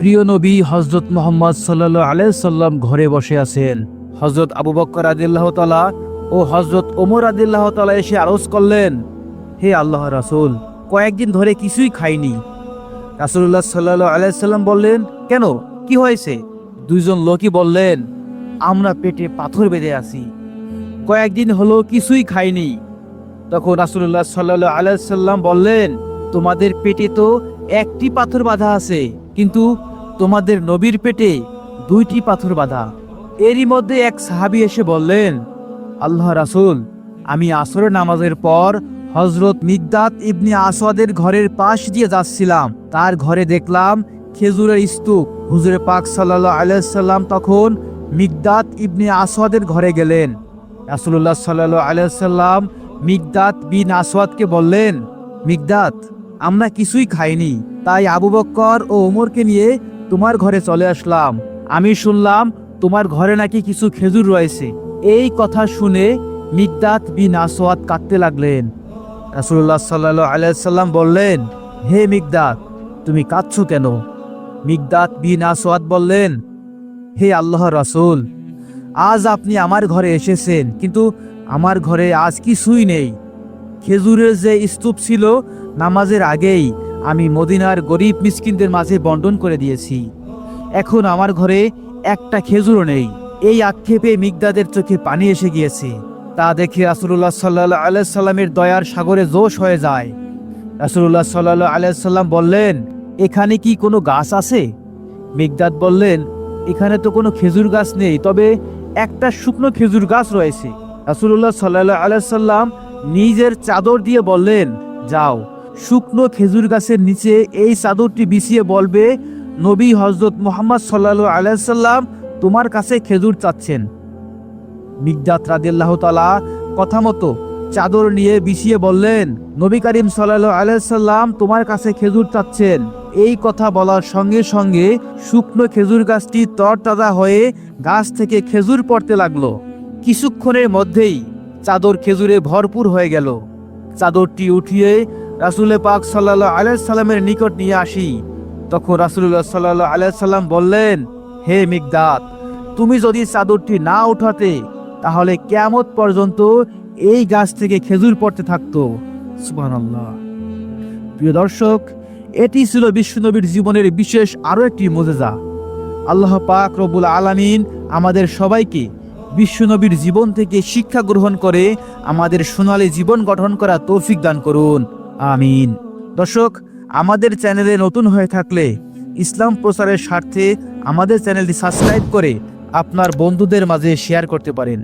প্রিয় নবী হজরত মোহাম্মদ সাল্লাহ আলাইসাল্লাম ঘরে বসে আছেন। হজরত আবু বক্কর আদিল্লাহ তালা ও হজরত ওমর আদিল্লাহ তালা এসে আরজ করলেন, হে আল্লাহ রাসূল, কয়েকদিন ধরে কিছুই খাইনি। রাসুল্লাহ সাল্লাহ আলাইসাল্লাম বললেন, কেন? কি হয়েছে? দুইজন লোকই বললেন, আমরা পেটে পাথর বেঁধে আছি। কয়েকদিন হলো কিছুই খাইনি। তখন রাসুল্লাহ সাল্লাহ আলাইসাল্লাম বললেন, তোমাদের পেটে তো একটি পাথর বাঁধা আছে, কিন্তু তোমাদের নবীর পেটে দুইটি পাথর বাঁধা। এরই মধ্যে এক সাহাবি এসে বললেন, আল্লাহ রাসূল, আমি আসরের নামাজের পর হজরত মিগদাত ইবনি আসওয়াদের ঘরের পাশ দিয়ে যাচ্ছিলাম। তার ঘরে দেখলাম খেজুরের স্তূপ। হুজুরে পাক সাল্লাহ আলাইসাল্লাম তখন মিগদাত ইবনি আসওয়াদের ঘরে গেলেন। রাসুল্লাহ সাল্লাহ আলাইসাল্লাম মিগদাত বিন আসওয়াদকে বললেন মিগদাত আমরা কিছুই খাইনি। তাই আবু বক্কর ও ওমরকে নিয়ে তোমার ঘরে চলে আসলাম। আমি শুনলাম তোমার ঘরে নাকি কিছু খেজুর রয়েছে। এই কথা শুনে মিগদাত বিন আসওয়াদ কাঁদতে লাগলেন। রাসুল্লাহ সাল্লাহ আলাইসাল্লাম বললেন, হে মিগদাত তুমি কাঁদছ কেন? মিগদাত বিন আসওয়াদ বললেন, হে আল্লাহ রাসূল, আজ আপনি আমার ঘরে এসেছেন, কিন্তু আমার ঘরে আজ কিছুই নেই। খেজুরের যে স্তূপ ছিল নামাজের আগেই আমি মদিনার গরিব মিসকিনদের মাঝে বন্টন করে দিয়েছি। এখন আমার ঘরে একটা খেজুরও নেই। এই আক্ষেপে মিগদাদের চোখে পানি এসে গিয়েছে। তা দেখে রাসুল্লাহ সাল্লাহ আলাইসাল্লামের দয়ার সাগরে জোশ হয়ে যায়। রাসুল্লাহ সাল্লাহ আলাইসাল্লাম বললেন, এখানে কি কোনো গাছ আছে? মিগদাদ বললেন, এখানে তো কোনো খেজুর গাছ নেই, তবে একটা শুকনো খেজুর গাছ রয়েছে। রাসুল্লাহ সাল্লাহ আলাইসাল্লাম নিজের চাদর দিয়ে বললেন, যাও। শুকনো খেজুর গাছের নিচে এই চাদরটি বিছিয়ে বলবে, নবী হজরত মোহাম্মদ সাল্লাহ আলাইসাল্লাম তোমার কাছে খেজুর চাচ্ছেন। মিগদাত রাদিল্লাহ তালা কথা মতো চাদর নিয়ে বিছিয়ে বললেন, নবী করিম সাল্লাহ আলাইসাল্লাম তোমার কাছে খেজুর চাচ্ছেন। এই কথা বলার সঙ্গে সঙ্গে শুকনো খেজুর গাছটি তরতাজা হয়ে গাছ থেকে খেজুর পড়তে লাগল। কিছুক্ষণের মধ্যেই চাদর খেজুরে ভরপুর হয়ে গেল। চাদরটি উঠিয়ে রাসুলে পাক সাল্লাহ আলাইসাল্লামের নিকট নিয়ে আসি। তখন রাসুল্লাহ সাল্লাহ আলাইসাল্লাম বললেন, হে মিগদাত তুমি যদি চাদরটি না উঠাতে, তাহলে কেমত পর্যন্ত এই গাছ থেকে খেজুর পড়তে থাকতো। সুবহানাল্লাহ। প্রিয় দর্শক, এটি ছিল বিশ্বনবীর জীবনের বিশেষ আরও একটি মজেজা। আল্লাহ পাক রবুল আলামিন আমাদের সবাইকে বিশ্বনবীর জীবন থেকে শিক্ষা গ্রহণ করে আমাদের সোনালী জীবন গঠন করা তৌফিক দান করুন। আমিন। দর্শক, আমাদের চ্যানেলে নতুন হয়ে থাকলে ইসলাম প্রচারের স্বার্থে আমাদের চ্যানেলটি সাবস্ক্রাইব করে আপনার বন্ধুদের মাঝে শেয়ার করতে পারেন।